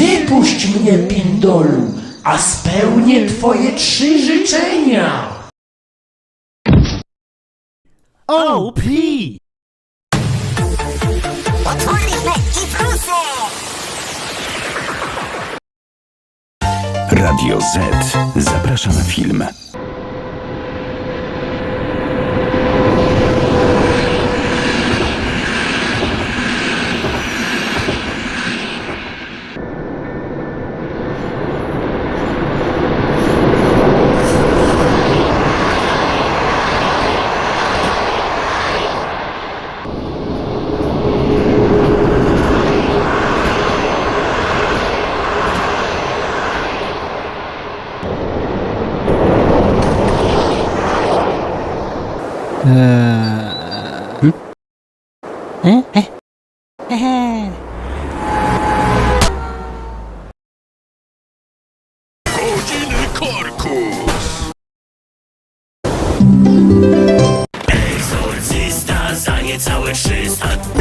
Wypuść mnie, pindolu, a spełnię twoje trzy życzenia. I frusy! Radio Z zaprasza na film. Eee... Hmm? E? Za niecałe 300...